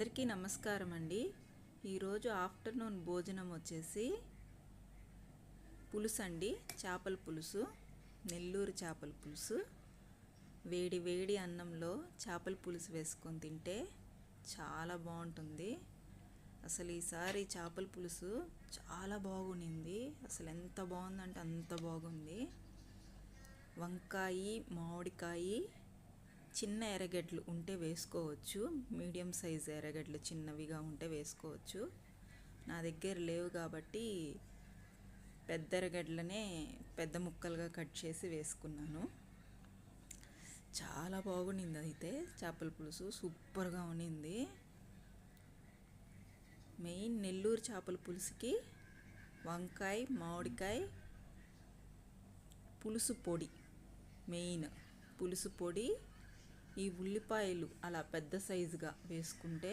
అందరికీ నమస్కారం అండి ఈరోజు ఆఫ్టర్నూన్ భోజనం వచ్చేసి పులుసు అండి. చేపల పులుసు నెల్లూరు చేపల పులుసు. వేడి వేడి అన్నంలో చేపల పులుసు వేసుకొని తింటే చాలా బాగుంటుంది. అసలు ఈసారి చేపల పులుసు చాలా బాగునింది అసలు ఎంత బాగుందంటే అంత బాగుంది. వంకాయ మామిడికాయ చిన్న ఎర్రగడ్డలు ఉంటే వేసుకోవచ్చు. మీడియం సైజ్ ఎర్రగడ్డలు చిన్నవిగా ఉంటే వేసుకోవచ్చు. నా దగ్గర లేవు కాబట్టి పెద్ద ఎర్రగడ్డలనే పెద్ద ముక్కలుగా కట్ చేసి వేసుకున్నాను. చాలా బాగుండింది అయితే చేపల పులుసు సూపర్గా ఉన్నింది మెయిన్ నెల్లూరు చేపల పులుసుకి వంకాయ మామిడికాయ పులుసు పొడి. మెయిన్ పులుసు పొడి ఈ ఉల్లిపాయలు అలా పెద్ద సైజుగా వేసుకుంటే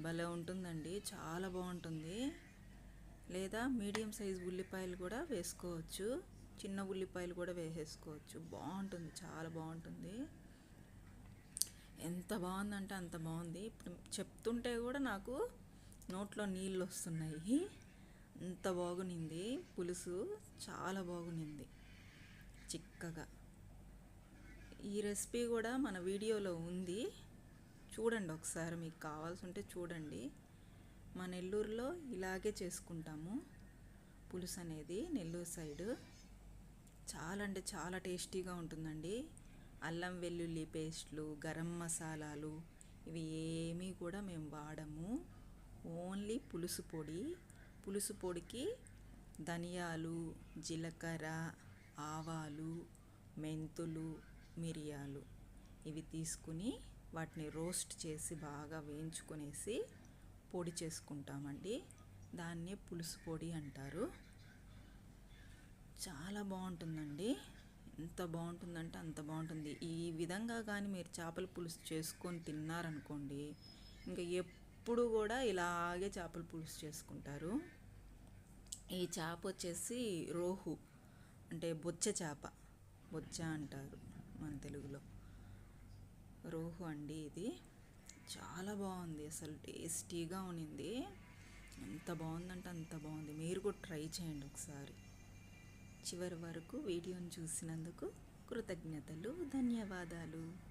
భలే ఉంటుందండి. చాలా బాగుంటుంది. లేదా మీడియం సైజు ఉల్లిపాయలు కూడా వేసుకోవచ్చు. చిన్న ఉల్లిపాయలు కూడా వేసేసుకోవచ్చు. బాగుంటుంది. చాలా బాగుంటుంది. ఎంత బాగుందంటే అంత బాగుంది. ఇప్పుడు చెప్తుంటే కూడా నాకు నోట్లో నీళ్ళు వస్తున్నాయి. అంత బాగునింది. పులుసు చాలా బాగునింది. చిక్కగా. ఈ రెసిపీ కూడా మన వీడియోలో ఉంది. చూడండి ఒకసారి మీకు కావాల్సి ఉంటే చూడండి. మా నెల్లూరులో ఇలాగే చేసుకుంటాము. పులుసు అనేది నెల్లూరు సైడు. చాలా అంటే చాలా టేస్టీగా ఉంటుందండి. అల్లం వెల్లుల్లి పేస్ట్లు గరం మసాలాలు ఇవి ఏమీ కూడా మేము వాడము. ఓన్లీ పులుసు పొడి. పులుసు పొడికి ధనియాలు జీలకర్ర ఆవాలు మెంతులు మిరియాలు. ఇవి తీసుకుని వాటిని రోస్ట్ చేసి బాగా వేయించుకునేసి పొడి చేసుకుంటామండి. దాన్నే పులుసు పొడి అంటారు. చాలా బాగుంటుందండి. ఎంత బాగుంటుందంటే అంత బాగుంటుంది. ఈ విధంగా కానీ మీరు చేపల పులుసు చేసుకొని తిన్నారనుకోండి ఇంకా ఎప్పుడు కూడా ఇలాగే చేపల పులుసు చేసుకుంటారు. ఈ చేప వచ్చేసి రోహు అంటే బొచ్చ చేప. బొచ్చ అంటారు. మన తెలుగులో. రోహు అండి ఇది. చాలా బాగుంది. అసలు టేస్టీగా ఉన్నింది. ఎంత బాగుందంటే అంత బాగుంది. మీరు కూడా ట్రై చేయండి ఒకసారి. చివరి వరకు వీడియోని చూసినందుకు కృతజ్ఞతలు ధన్యవాదాలు.